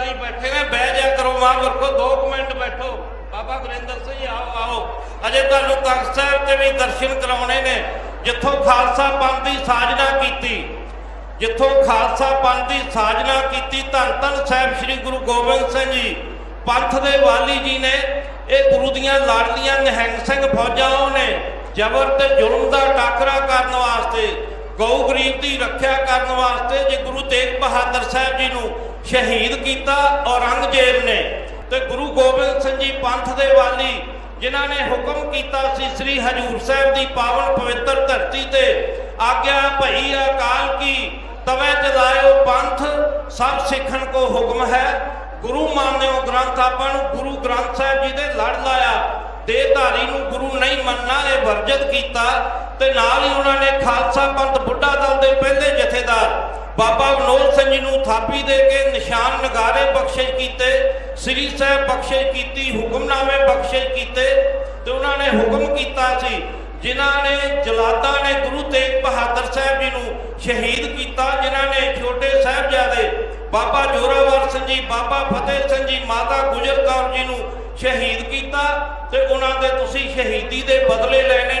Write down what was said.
ਰਾਣੀ ਬੈਠੇ ਨੇ, ਬਹਿ ਜਾ ਕਰੋ ਮਹਾਂਪੁਰਖੋ ਦੋ ਕੁ ਮਿੰਟ ਬੈਠੋ। ਬਾਬਾ ਗੁਰਿੰਦਰ ਸਿੰਘ ਆਓ ਆਓ। ਅਜੇ ਤੁਹਾਨੂੰ ਤਖਤ ਸਾਹਿਬ ਤੇ ਵੀ ਦਰਸ਼ਨ ਕਰਾਉਣੇ ਨੇ। ਜਿੱਥੋਂ ਖਾਲਸਾ ਪੰਥ ਦੀ ਸਾਜਨਾ ਕੀਤੀ, ਜਿੱਥੋਂ ਖਾਲਸਾ ਪੰਥ ਦੀ ਸਾਜਨਾ ਕੀਤੀ, ਧੰਨ ਧੰਨ ਸਾਹਿਬ ਸ੍ਰੀ ਗੁਰੂ ਗੋਬਿੰਦ ਸਿੰਘ ਜੀ, ਪੰਥ ਦੇ ਵਾਲੀ ਜੀ ਨੇ, ਇਹ ਗੁਰੂ ਦੀਆਂ ਲਾਡਲੀਆਂ ਨਿਹੰਗ ਸਿੰਘ ਫੌਜਾਂ ਨੇ ਜ਼ਬਰ ਤੇ ਜ਼ੁਲਮ ਦਾ ਟਾਕਰਾ ਕਰਨ ਵਾਸਤੇ, ਗਊ ਗਰੀਬ ਦੀ ਰੱਖਿਆ ਕਰਨ ਵਾਸਤੇ, ਜੇ ਗੁਰੂ ਤੇਗ ਬਹਾਦਰ ਸਾਹਿਬ ਜੀ ਨੂੰ ਸ਼ਹੀਦ ਕੀਤਾ ਔਰੰਗਜ਼ੇਬ ਨੇ ਤੇ ਗੁਰੂ ਗੋਬਿੰਦ ਸਿੰਘ ਜੀ ਪੰਥ ਦੇ ਵਾਲੀ, ਜਿਨ੍ਹਾਂ ਨੇ ਹੁਕਮ ਕੀਤਾ ਸੀ ਸ੍ਰੀ ਹਜੂਰ ਸਾਹਿਬ ਦੀ ਪਾਵਨ ਪਵਿੱਤਰ ਧਰਤੀ ਤੇ, ਆਗਿਆ ਭਈ ਅਕਾਲ ਕੀ, ਤਵੇ ਚਲਾਇਓ ਪੰਥ, ਸਭ ਸਿੱਖਣ ਕੋ ਹੁਕਮ ਹੈ। ਗੁਰੂ ਮੰਨਿਓ ਗ੍ਰੰਥ ਆਪਾਂ ਨੂੰ ਗੁਰੂ ਗ੍ਰੰਥ ਸਾਹਿਬ ਜੀ ਦੇ ਲੜ ਲਾਇਆ, ਦੇਹਧਾਰੀ ਨੂੰ ਗੁਰੂ ਨਹੀਂ ਮੰਨਣਾ ਇਹ ਵਰਜਿਤ ਕੀਤਾ, ਤੇ ਨਾਲ ਹੀ ਉਹਨਾਂ ਨੇ ਖਾਲਸਾ ਪੰਥ ਬੁੱਢਾ ਦਲ ਦੇ ਪਹਿਲੇ ਜਥੇਦਾਰ ਬਾਬਾ ਵਿਨੋਦ ਸਿੰਘ ਜੀ ਨੂੰ ਥਾਪੀ ਦੇ ਕੇ ਨਿਸ਼ਾਨ ਨਗਾਰੇ ਬਖਸ਼ਿਸ਼ ਕੀਤੇ, ਸ੍ਰੀ ਸਾਹਿਬ ਬਖਸ਼ਿਸ਼ ਕੀਤੀ, ਹੁਕਮਨਾਮੇ ਬਖਸ਼ਿਸ਼ ਕੀਤੇ ਤੇ ਉਹਨਾਂ ਨੇ ਹੁਕਮ ਕੀਤਾ ਸੀ, ਜਿਨ੍ਹਾਂ ਨੇ ਜਲਾਦਾਂ ਨੇ ਗੁਰੂ ਤੇਗ ਬਹਾਦਰ ਸਾਹਿਬ ਜੀ ਨੂੰ ਸ਼ਹੀਦ ਕੀਤਾ, ਜਿਨ੍ਹਾਂ ਨੇ ਛੋਟੇ ਸਾਹਿਬਜ਼ਾਦੇ ਬਾਬਾ ਜੋਰਾਵਰ ਸਿੰਘ ਜੀ, ਬਾਬਾ ਫਤਿਹ ਸਿੰਘ ਜੀ, ਮਾਤਾ ਗੁਜਰ ਕੌਰ ਜੀ ਨੂੰ ਸ਼ਹੀਦ ਕੀਤਾ ਤੇ ਉਹਨਾਂ ਦੇ ਤੁਸੀਂ ਸ਼ਹੀਦੀ ਦੇ ਬਦਲੇ ਲੈਣੇ ਨੇ।